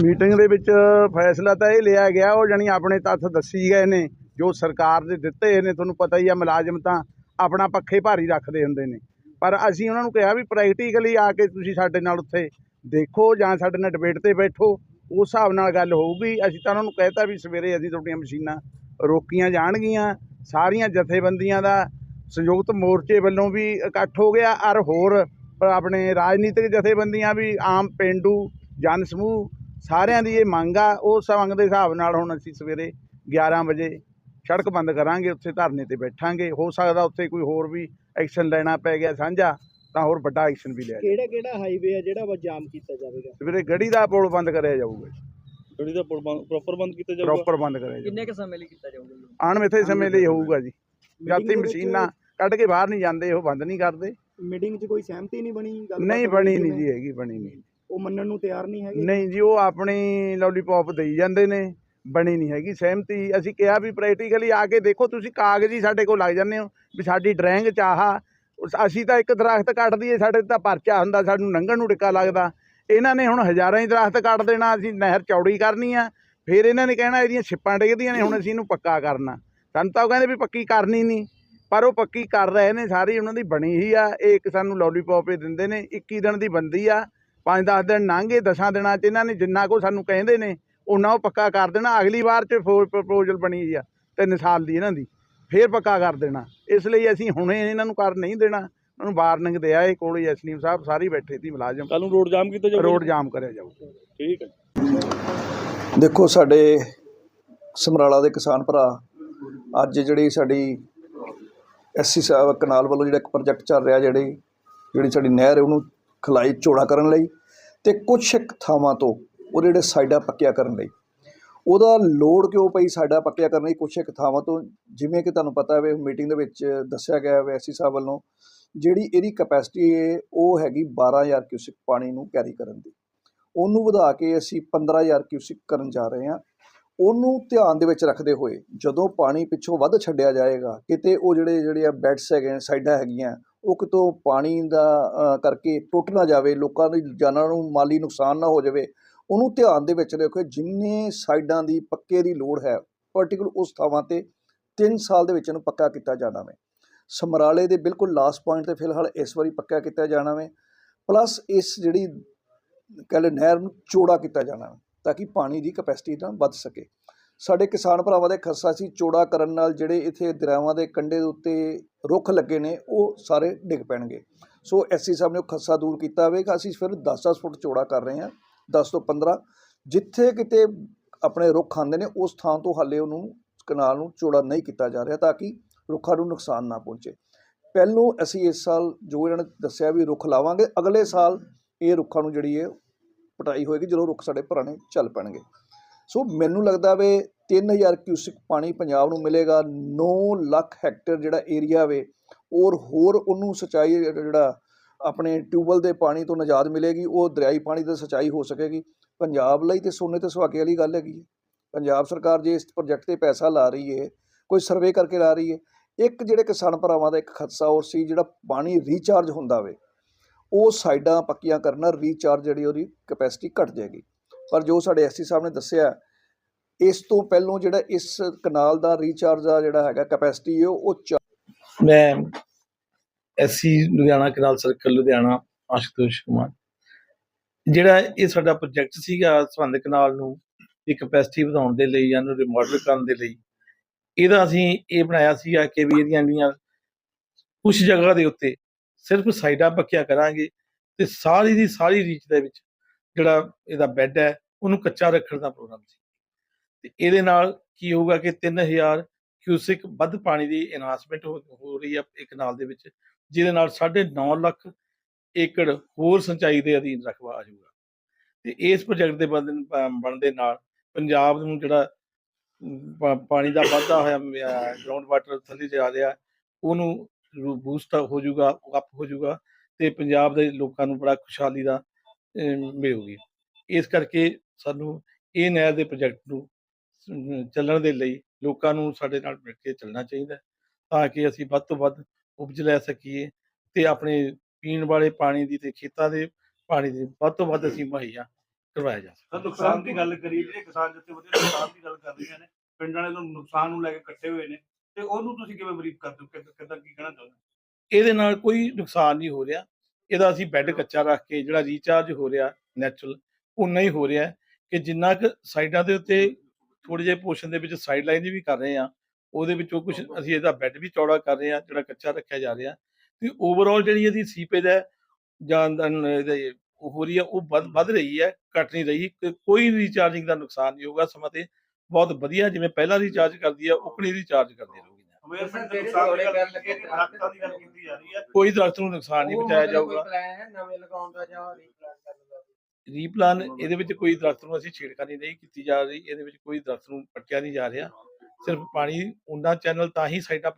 Meeting ਦੇ ਵਿੱਚ ਫੈਸਲਾ ਤਾਂ ਇਹ ਲਿਆ ਗਿਆ, ਉਹ ਜਾਨੀ ਆਪਣੇ ਤੱਥ ਦੱਸੀ ਗਏ ਨੇ, ਜੋ ਸਰਕਾਰ ਦੇ ਦਿੱਤੇ ਨੇ, ਤੁਹਾਨੂੰ ਪਤਾ ਹੀ ਆ ਮੁਲਾਜ਼ਮ ਤਾਂ ਆਪਣਾ ਪੱਖੇ ਭਾਰੀ ਰੱਖਦੇ ਹੁੰਦੇ ਨੇ। ਪਰ ਅਸੀਂ ਉਹਨਾਂ ਨੂੰ ਕਿਹਾ ਵੀ ਪ੍ਰੈਕਟੀਕਲੀ ਆ ਕੇ ਤੁਸੀਂ ਸਾਡੇ ਨਾਲ ਉੱਥੇ ਦੇਖੋ ਜਾਂ ਸਾਡੇ ਨਾਲ ਡਿਬੇਟ ਤੇ ਬੈਠੋ, ਉਸ ਹਿਸਾਬ ਨਾਲ ਗੱਲ ਹੋਊਗੀ। ਅਸੀਂ ਤਾਂ ਉਹਨਾਂ ਨੂੰ ਕਹਿਤਾ ਵੀ ਸਵੇਰੇ ਅਸੀਂ ਤੁਹਾਡੀਆਂ ਮਸ਼ੀਨਾਂ ਰੋਕੀਆਂ ਜਾਣਗੀਆਂ, ਸਾਰੀਆਂ ਜਥੇਬੰਦੀਆਂ ਦਾ ਸੰਯੁਕਤ ਮੋਰਚੇ ਵੱਲੋਂ ਵੀ ਇਕੱਠ ਹੋ ਗਿਆ, ਔਰ ਹੋਰ ਆਪਣੇ ਰਾਜਨੀਤਿਕ ਜਥੇਬੰਦੀਆਂ ਵੀ, ਆਮ ਪਿੰਡੂ, ਜਨ ਸਮੂਹ ਸਾਰਿਆਂ ਦੀ ਇਹ ਮੰਗ ਆ ਉਸ ਮੰਗ ਦੇ ਹਿਸਾਬ ਨਾਲ ਹੁਣ ਅਸੀਂ ਸਵੇਰੇ 11 ਵਜੇ ਸੜਕ ਬੰਦ ਕਰਾਂਗੇ ਉੱਥੇ ਧਰਨੇ ਤੇ ਬੈਠਾਂਗੇ। ਹੋ ਸਕਦਾ ਉੱਥੇ ਕੋਈ ਹੋਰ ਵੀ ਐਕਸ਼ਨ ਲੈਣਾ ਪੈ ਗਿਆ ਸਾਂਝਾ ਤਾਂ ਹੋਰ ਵੱਡਾ ਐਕਸ਼ਨ ਵੀ ਲਿਆ ਕਿਹੜਾ ਕਿਹੜਾ ਹਾਈਵੇ ਆ ਜਿਹੜਾ ਵਾ ਜਾਮ ਕੀਤਾ ਜਾਵੇਗਾ? ਸਵੇਰੇ ਗੜੀ ਦਾ ਪੁਲ ਬੰਦ ਕਰਿਆ ਜਾਊਗਾ ਗੱਡੀ ਦਾ ਪ੍ਰੋਪਰ ਬੰਦ ਕੀਤਾ ਜਾਊਗਾ? ਪ੍ਰੋਪਰ ਬੰਦ ਕਰਿਆ ਜਾਊਗਾ। ਕਿੰਨੇ ਕ ਸਮੇਂ ਲਈ ਕੀਤਾ ਜਾਊਗਾ ਅਣਮਿੱਥੇ ਸਮੇਂ ਲਈ ਹੋਊਗਾ ਜੀ। ਜਾਤੀ ਮਸ਼ੀਨਾਂ ਕੱਢ ਕੇ ਬਾਹਰ ਨਹੀਂ ਜਾਂਦੇ ਉਹ ਬੰਦ ਨਹੀਂ ਕਰਦੇ। ਮੀਟਿੰਗ 'ਚ ਕੋਈ ਸਹਿਮਤੀ ਨਹੀਂ ਬਣੀ? ਨਹੀਂ ਬਣੀ ਨਹੀਂ? ਜੀ ਹੈਗੀ ਬਣੀ ਨਹੀਂ। ਉਹ ਮੰਨਣ ਨੂੰ ਤਿਆਰ ਨਹੀਂ ਹੈਗੇ? ਨਹੀਂ ਜੀ, ਉਹ ਆਪਣੀ ਲੋਲੀਪੌਪ ਦੇਈ ਜਾਂਦੇ ਨੇ, ਬਣੀ ਨਹੀਂ ਹੈਗੀ, ਸਹਿਮਤੀ। ਅਸੀਂ ਕਿਹਾ ਵੀ ਪ੍ਰੈਕਟੀਕਲੀ ਆ ਕੇ ਦੇਖੋ, ਤੁਸੀਂ ਕਾਗਜ਼ ਹੀ ਸਾਡੇ ਕੋਲ ਲੱਗ ਜਾਂਦੇ ਹੋ, ਵੀ ਸਾਡੀ ਡਰਾਇੰਗ ਚਾਹਾ ਅਸੀਂ ਤਾਂ ਇੱਕ ਦਰਖਤ ਕੱਟ ਦਈਏ, ਸਾਡੇ ਤਾਂ ਪਰਚਾ ਹੁੰਦਾ, ਸਾਨੂੰ ਲੰਘਣ ਨੂੰ ਟਿੱਕਾ ਲੱਗਦਾ। ਇਹਨਾਂ ਨੇ ਹੁਣ ਹਜ਼ਾਰਾਂ ਹੀ ਦਰਖਤ ਕੱਟ ਦੇਣਾ, ਅਸੀਂ ਨਹਿਰ ਚੌੜੀ ਕਰਨੀ ਆ, ਫਿਰ ਇਹਨਾਂ ਨੇ ਕਹਿਣਾ ਇਹਦੀਆਂ ਛਿੱਪਾਂ ਡਿੱਗਦੀਆਂ ਨੇ, ਹੁਣ ਅਸੀਂ ਇਹਨੂੰ ਪੱਕਾ ਕਰਨਾ। ਸਾਨੂੰ ਤਾਂ ਉਹ ਕਹਿੰਦੇ ਵੀ ਪੱਕੀ ਕਰਨੀ ਨਹੀਂ, ਪਰ ਉਹ ਪੱਕੀ ਕਰ ਰਹੇ ਨੇ, ਸਾਰੀ ਉਹਨਾਂ ਦੀ ਬਣੀ ਹੀ ਆ, ਇਹ ਇੱਕ ਸਾਨੂੰ ਲੋਲੀਪੌਪ ਹੀ ਦਿੰਦੇ ਨੇ 21 ਦਿਨ ਦੀ ਬੰਦੀ ਆ। 5-10 ਦਿਨ ਲੰਘੇ ਦਸਾਂ ਦਿਨਾਂ 'ਚ ਇਹਨਾਂ ਨੇ ਜਿੰਨਾ ਕੋ ਸਾਨੂੰ ਕਹਿੰਦੇ ਨੇ ਉਹਨਾਂ ਉਹ ਪੱਕਾ ਕਰ ਦੇਣਾ। ਅਗਲੀ ਵਾਰ 'ਚ ਪ੍ਰਪੋਜ਼ਲ ਬਣੀ ਆ ਤਿੰਨ ਸਾਲ ਦੀ ਇਹਨਾਂ ਦੀ ਫੇਰ ਪੱਕਾ ਕਰ ਦੇਣਾ। ਇਸ ਲਈ ਅਸੀਂ ਹੁਣੇ ਇਹਨਾਂ ਨੂੰ ਕਰ ਨਹੀਂ ਦੇਣਾ। ਉਹਨਾਂ ਨੂੰ ਵਾਰਨਿੰਗ ਦਿਆ ਇਹ ਕੋਲ ਹੀ ਐਸਨੀਮ ਸਾਹਿਬ ਸਾਰੀ ਬੈਠੇ ਸੀ ਮੁਲਾਜ਼ਮ। ਕੱਲ ਨੂੰ ਰੋਡ ਜਾਮ ਕੀਤਾ ਜਾਊਗਾ? ਰੋਡ ਜਾਮ ਕਰਿਆ ਜਾਊ ਠੀਕ ਹੈ। ਦੇਖੋ ਸਾਡੇ ਸਮਰਾਲਾ ਦੇ ਕਿਸਾਨ ਭਰਾ ਅੱਜ ਜਿਹੜੀ ਸਾਡੀ ਐਸਸੀ ਸਾਹਿਬ ਕਨਾਲ ਵੱਲੋਂ ਜਿਹੜਾ ਇੱਕ ਪ੍ਰੋਜੈਕਟ ਚੱਲ ਰਿਹਾ ਜਿਹੜੀ ਜਿਹੜੀ ਸਾਡੀ ਨਹਿਰ ਹੈ ਉਹਨੂੰ ਖਲਾਈ ਚੌੜਾ ਕਰਨ ਲਈ ਤੇ ਕੁਛ ਇੱਕ ਥਾਵਾਂ ਤੋਂ ਉਹ ਜਿਹੜੇ ਸਾਈਡਾਂ ਪੱਕਿਆ ਕਰਨ ਲਈ। ਉਹਦਾ ਲੋੜ ਕਿਉਂ ਪਈ ਸਾਡਾ ਪੱਕਿਆ ਕਰਨ ਲਈ? ਕੁਛ ਇੱਕ ਥਾਵਾਂ ਤੋਂ, ਜਿਵੇਂ ਕਿ ਤੁਹਾਨੂੰ ਪਤਾ ਹੈ ਮੀਟਿੰਗ ਦੇ ਵਿੱਚ ਦੱਸਿਆ ਗਿਆ ਹੈ ਐਸਸੀ ਸਾਹਿਬ ਵੱਲੋਂ, ਜਿਹੜੀ ਇਹਦੀ ਕਪੈਸਿਟੀ ਹੈ ਉਹ ਹੈਗੀ 12000 ਕਿਊਸਿਕ ਪਾਣੀ ਨੂੰ ਕੈਰੀ ਕਰਨ ਦੀ। ਉਹਨੂੰ ਵਧਾ ਕੇ ਅਸੀਂ 15000 ਕਿਊਸਿਕ ਕਰਨ ਜਾ ਰਹੇ ਹਾਂ। ਉਹਨੂੰ ਧਿਆਨ ਦੇ ਵਿੱਚ ਰੱਖਦੇ ਹੋਏ, ਜਦੋਂ ਪਾਣੀ ਪਿੱਛੋਂ ਵੱਧ ਛੱਡਿਆ ਜਾਏਗਾ, ਕਿਤੇ ਉਹ ਜਿਹੜੇ ਜਿਹੜੇ ਆ ਬੈਡਸ ਹੈਗੇ ਸਾਈਡਾਂ ਹੈਗੀਆਂ ਉਹ ਕਿਤੋਂ ਪਾਣੀ ਦਾ ਕਰਕੇ ਟੁੱਟ ਨਾ ਜਾਵੇ ਲੋਕਾਂ ਦੀ ਜਾਨਾਂ ਨੂੰ ਮਾਲੀ ਨੁਕਸਾਨ ਨਾ ਹੋ ਜਾਵੇ ਉਹਨੂੰ ਧਿਆਨ ਦੇ ਵਿੱਚ ਰੱਖੋ ਜਿੰਨੇ ਸਾਈਡਾਂ ਦੀ ਪੱਕੇ ਦੀ ਲੋੜ ਹੈ ਪਾਰਟਿਕੂਲਰ ਉਸ ਥਾਵਾਂ ਤੇ 3 ਸਾਲ ਦੇ ਵਿੱਚ ਇਹਨੂੰ ਪੱਕਾ ਕੀਤਾ ਜਾਣਾ ਵੇ। ਸਮਰਾਲੇ ਦੇ ਬਿਲਕੁਲ ਲਾਸਟ ਪੁਆਇੰਟ ਤੇ ਫਿਲਹਾਲ ਇਸ ਵਾਰੀ ਪੱਕਾ ਕੀਤਾ ਜਾਣਾ ਵੇ। ਪਲੱਸ ਇਸ ਜਿਹੜੀ ਕਹਿ ਲਓ ਨਹਿਰ ਨੂੰ ਚੌੜਾ ਕੀਤਾ ਜਾਣਾ ਵਾ, ਤਾਂ ਕਿ ਪਾਣੀ ਦੀ ਕਪੈਸਿਟੀ ਤਾਂ ਵੱਧ ਸਕੇ। ਸਾਡੇ ਕਿਸਾਨ ਭਰਾਵਾਂ ਦੇ ਖੱਸਾ ਸੀ, ਚੌੜਾ ਕਰਨ ਨਾਲ ਜਿਹੜੇ ਇੱਥੇ ਦਰਿਆਵਾਂ ਦੇ ਕੰਢੇ ਦੇ ਉੱਤੇ ਰੁੱਖ ਲੱਗੇ ਨੇ, ਉਹ ਸਾਰੇ ਡਿੱਗ ਪੈਣਗੇ। ਸੋ ਐਸਸੀ ਸਾਹਿਬ ਨੇ ਉਹ ਖੱਸਾ ਦੂਰ ਕੀਤਾ ਹੋਵੇਗਾ ਅਸੀਂ ਫਿਰ 10-10 ਫੁੱਟ ਚੌੜਾ ਕਰ ਰਹੇ ਹਾਂ 10 ਤੋਂ 15 ਜਿੱਥੇ ਕਿਤੇ ਆਪਣੇ ਰੁੱਖ ਆਉਂਦੇ ਨੇ, ਉਸ ਥਾਂ ਤੋਂ ਹਾਲੇ ਉਹਨੂੰ ਕਨਾਲ ਨੂੰ ਚੌੜਾ ਨਹੀਂ ਕੀਤਾ ਜਾ ਰਿਹਾ, ਤਾਂ ਕਿ ਰੁੱਖਾਂ ਨੂੰ ਨੁਕਸਾਨ ਨਾ ਪਹੁੰਚੇ। ਪਹਿਲੋਂ ਅਸੀਂ ਇਸ ਸਾਲ ਜੋ ਇਹਨਾਂ ਨੇ ਦੱਸਿਆ ਵੀ ਰੁੱਖ ਲਾਵਾਂਗੇ, ਅਗਲੇ ਸਾਲ ਇਹ ਰੁੱਖਾਂ ਨੂੰ ਜਿਹੜੀ ਹੈ ਪਟਾਈ ਹੋਏਗੀ, ਜਦੋਂ ਰੁੱਖ ਸਾਡੇ ਪੁਰਾਣੇ ਚੱਲ ਪੈਣਗੇ। ਸੋ ਮੈਨੂੰ ਲੱਗਦਾ ਵੇ 3000 ਕਿਊਸਿਕ ਪਾਣੀ ਪੰਜਾਬ ਨੂੰ ਮਿਲੇਗਾ 9 ਲੱਖ ਹੈਕਟਰ ਜਿਹੜਾ ਏਰੀਆ ਵੇ, ਔਰ ਹੋਰ ਉਹਨੂੰ ਸਿੰਚਾਈ ਜਿਹੜਾ ਆਪਣੇ ਟਿਊਬਵੈਲ ਦੇ ਪਾਣੀ ਤੋਂ ਨਜਾਤ ਮਿਲੇਗੀ, ਉਹ ਦਰਿਆਈ ਪਾਣੀ ਦੀ ਸਿੰਚਾਈ ਹੋ ਸਕੇਗੀ। ਪੰਜਾਬ ਲਈ ਤੇ ਸੋਨੇ ਤੇ ਸੁਹਾਗੇ ਵਾਲੀ ਗੱਲ ਹੈਗੀ ਹੈ। ਪੰਜਾਬ ਸਰਕਾਰ ਜੇ ਇਸ ਪ੍ਰੋਜੈਕਟ ਤੇ ਪੈਸਾ ਲਾ ਰਹੀ ਹੈ ਕੋਈ ਸਰਵੇ ਕਰਕੇ ਲਾ ਰਹੀ ਹੈ ਇੱਕ ਜਿਹੜੇ ਕਿਸਾਨ ਭਰਾਵਾਂ ਦਾ ਇੱਕ ਖਦਸ਼ਾ ਹੋਰ ਸੀ, ਜਿਹੜਾ ਪਾਣੀ ਰੀਚਾਰਜ ਹੁੰਦਾ ਵੇ, ਉਹ ਸਾਈਡਾਂ ਪੱਕੀਆਂ ਕਰਨਾ, ਰੀਚਾਰਜ ਜਿਹੜੀ ਉਹਦੀ ਕਪੈਸਿਟੀ ਘਟ ਜਾਏਗੀ। ਪਰ ਜੋ ਸਾਡੇ ਐਸਸੀ ਸਾਹਿਬ ਨੇ ਦੱਸਿਆ, ਇਸ ਤੋਂ ਪਹਿਲੋਂ ਜਿਹੜਾ ਇਸ ਕਨਾਲ ਦਾ ਰੀਚਾਰਜ ਦਾ ਜਿਹੜਾ ਹੈਗਾ ਕੈਪੈਸਿਟੀ ਹੈ ਉਹ ਚਾ- ਮੈਂ SC Ludhiana canal circle Ludhiana, Ashutosh Kumar. ਜਿਹੜਾ ਇਹ ਸਾਡਾ ਪ੍ਰੋਜੈਕਟ ਸੀਗਾ ਸੰਬੰਧ ਕਨਾਲ ਨੂੰ ਦੀ ਕਪੈਸਿਟੀ ਵਧਾਉਣ ਦੇ ਲਈ ਜਾਂ ਇਹਨੂੰ ਰਿਮੋਡਲ ਕਰਨ ਦੇ ਲਈ, ਇਹਦਾ ਅਸੀਂ ਇਹ ਬਣਾਇਆ ਸੀਗਾ ਕਿ ਵੀ ਇਹਦੀਆਂ ਜਿਹੜੀਆਂ ਕੁਝ ਜਗ੍ਹਾ ਦੇ ਉੱਤੇ ਸਿਰਫ ਸਾਈਡਾਂ ਪੱਕੀਆਂ ਕਰਾਂਗੇ ਤੇ ਸਾਰੀ ਦੀ ਸਾਰੀ ਰੀਚ ਦੇ ਵਿੱਚ ਜਿਹੜਾ ਇਹਦਾ ਬੈੱਡ ਹੈ ਉਹਨੂੰ ਕੱਚਾ ਰੱਖਣ ਦਾ ਪ੍ਰੋਗਰਾਮ ਸੀ। ਤੇ ਇਹਦੇ ਨਾਲ ਕੀ ਹੋਊਗਾ ਕਿ 3000 ਕਿਊਸਿਕ ਵੱਧ ਪਾਣੀ ਦੀ ਇਨਹਾਂਸਮੈਂਟ ਹੋ ਹੋ ਰਹੀ ਹੈ ਇੱਕ ਕਨਾਲ ਦੇ ਵਿੱਚ ਜਿਹਦੇ ਨਾਲ 9.5 ਲੱਖ ਏਕੜ ਹੋਰ ਸਿੰਚਾਈ ਦੇ ਅਧੀਨ ਰਕਬਾ ਆ ਜਾਊਗਾ। ਤੇ ਇਸ ਪ੍ਰੋਜੈਕਟ ਦੇ ਬਣਨ ਬਣਨ ਨਾਲ ਪੰਜਾਬ ਨੂੰ ਜਿਹੜਾ ਪਾਣੀ ਦਾ ਵਾਧਾ ਹੋਇਆ ਗਰਾਊਂਡ ਵਾਟਰ ਥੱਲੇ ਜਾ ਰਿਹਾ ਉਹਨੂੰ ਬੂਸਟ ਹੋ ਜਾਊਗਾ ਅਪ ਹੋ ਜਾਊਗਾ ਤੇ ਪੰਜਾਬ ਦੇ ਲੋਕਾਂ ਨੂੰ ਬੜਾ ਖੁਸ਼ਹਾਲੀ ਦਾ ਅਮ, ਮਿਲੂਗੀ। ਇਸ ਕਰਕੇ ਸਾਨੂੰ ਇਹ ਨਹਿਰ ਦੇ ਪ੍ਰੋਜੈਕਟ ਨੂੰ ਚੱਲਣ ਦੇ ਲਈ ਲੋਕਾਂ ਨੂੰ ਸਾਡੇ ਨਾਲ ਮਿਲ ਕੇ ਚੱਲਣਾ ਚਾਹੀਦਾ ਤਾਂ ਕਿ ਅਸੀਂ ਵੱਧ ਤੋਂ ਵੱਧ ਉਪਜ ਲੈ ਸਕੀਏ ਤੇ ਆਪਣੇ ਪੀਣ ਵਾਲੇ ਪਾਣੀ ਦੀ ਤੇ ਖੇਤਾਂ ਦੇ ਪਾਣੀ ਦੀ ਵੱਧ ਤੋਂ ਵੱਧ ਅਸੀਂ ਮੁਹੱਈਆ ਕਰਵਾਇਆ ਜਾ ਸਕਦਾ ਨੁਕਸਾਨ ਦੀ ਗੱਲ ਕਰੀਏ ਜਿਹੜੇ ਕਿਸਾਨ ਜਥੇਬੰਦੀਆਂ ਨੁਕਸਾਨ ਦੀ ਗੱਲ ਕਰ ਰਹੀਆਂ ਨੇ ਪਿੰਡ ਵਾਲੇ ਨੂੰ ਨੁਕਸਾਨ ਨੂੰ ਲੈ ਕੇ ਇਕੱਠੇ ਹੋਏ ਨੇ ਤੇ ਉਹਨੂੰ ਤੁਸੀਂ ਕਿਵੇਂ ਬਰੀਫ ਕਰਦੇ ਹੋ ਕਿੱਦਾਂ ਕੀ ਕਹਿਣਾ ਚਾਹੁੰਦੇ? ਇਹਦੇ ਨਾਲ ਕੋਈ ਨੁਕਸਾਨ ਨਹੀਂ ਹੋ ਰਿਹਾ ਇਹਦਾ ਅਸੀਂ ਬੈੱਡ ਕੱਚਾ ਰੱਖ ਕੇ ਜਿਹੜਾ ਰੀਚਾਰਜ ਹੋ ਰਿਹਾ ਨੈਚੁਰਲ ਉਨਾ ਹੀ ਹੋ ਰਿਹਾ ਕਿ ਜਿੰਨਾ ਕੁ ਸਾਈਡਾਂ ਦੇ ਉੱਤੇ ਥੋੜੇ ਜਿਹੇ ਪੋਰਸ਼ਨ ਦੇ ਵਿੱਚ ਸਾਈਡ ਲਾਈਨ ਵੀ ਕਰ ਰਹੇ ਆ ਉਹਦੇ ਵਿੱਚੋਂ ਕੁਝ ਅਸੀਂ ਇਹਦਾ ਬੈੱਡ ਵੀ ਚੌੜਾ ਕਰ ਰਹੇ ਆ ਜਿਹੜਾ ਕੱਚਾ ਰੱਖਿਆ ਜਾ ਰਿਹਾ। ਤੇ ਓਵਰਆਲ ਜਿਹੜੀ ਇਹਦੀ ਸੀਪੇਜ ਹੈ ਜਾਂ ਇਹਦੇ ਉਹ ਹੋ ਰਹੀ ਹੈ ਉਹ ਵੱਧ ਰਹੀ ਹੈ ਘਟ ਨਹੀਂ ਰਹੀ ਕੋਈ ਰੀਚਾਰਜਿੰਗ ਦਾ ਨੁਕਸਾਨ ਨਹੀਂ ਹੋਗਾ ਸਮਾਂ ਤੇ ਬਹੁਤ ਵਧੀਆ ਜਿਵੇਂ ਪਹਿਲਾਂ ਰੀਚਾਰਜ ਕਰਦੀ ਹੈ ਉਕਣੀ ਰੀਚਾਰਜ ਕਰਦੀ ਰਹੂਗੀ। ਅਵੇਅਰਮੈਂਟ ਦੇ ਨੁਕਸਾਨ ਦੀ ਗੱਲ ਕੀਤੀ ਹੈ ਦਰਖਤਾਂ ਦੀ ਗੱਲ ਕੀਤੀ ਜਾ ਰਹੀ ਹੈ? ਕੋਈ ਦਰਖਤ ਨੂੰ ਨੁਕਸਾਨ ਨਹੀਂ ਪਹੁੰਚਾਇਆ ਜਾਊਗਾ। ਰੀਪਲਾਨ ਇਹਦੇ ਵਿੱਚ ਕੋਈ ਦਰਖਤ ਨੂੰ ਅਸੀਂ ਛੇੜਖਾਨੀ ਨਹੀਂ ਕੀਤੀ ਜਾ ਰਹੀ ਇਹਦੇ ਵਿੱਚ ਕੋਈ ਦਰਖਤ ਨੂੰ ਪੱਟਿਆ ਨਹੀਂ ਜਾ ਰਿਹਾ। ਸਿਰਫ ਪਾਣੀ ਉਹਨਾਂ ਚੈਨਲ ਤਾਂ ਹੀ ਸਾਈਡਾਂ